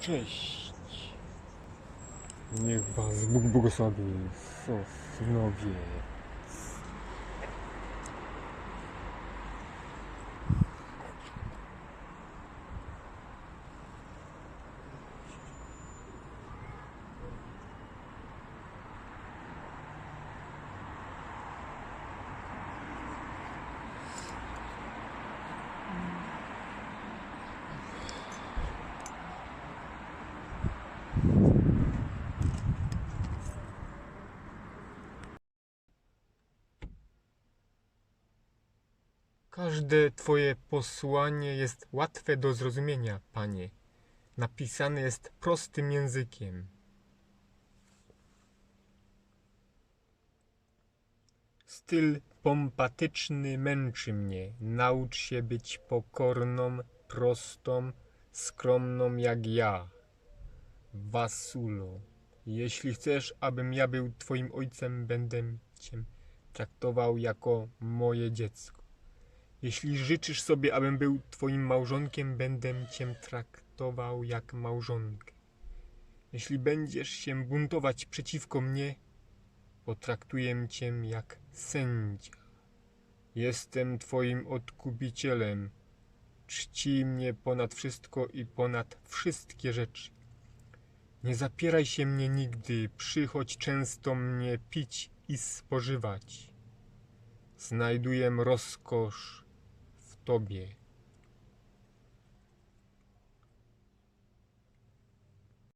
Cześć. Niech was Bóg błogosławi, synowie. Każde Twoje posłanie jest łatwe do zrozumienia, Panie. Napisane jest prostym językiem. Styl pompatyczny męczy mnie. Naucz się być pokorną, prostą, skromną jak ja. Wasulo, jeśli chcesz, abym ja był Twoim ojcem, będę Cię traktował jako moje dziecko. Jeśli życzysz sobie, abym był Twoim małżonkiem, będę Cię traktował jak małżonkę. Jeśli będziesz się buntować przeciwko mnie, potraktuję Cię jak sędzia. Jestem Twoim odkupicielem. Czcij mnie ponad wszystko i ponad wszystkie rzeczy. Nie zapieraj się mnie nigdy, przychodź często mnie pić i spożywać. Znajduję rozkosz Tobie.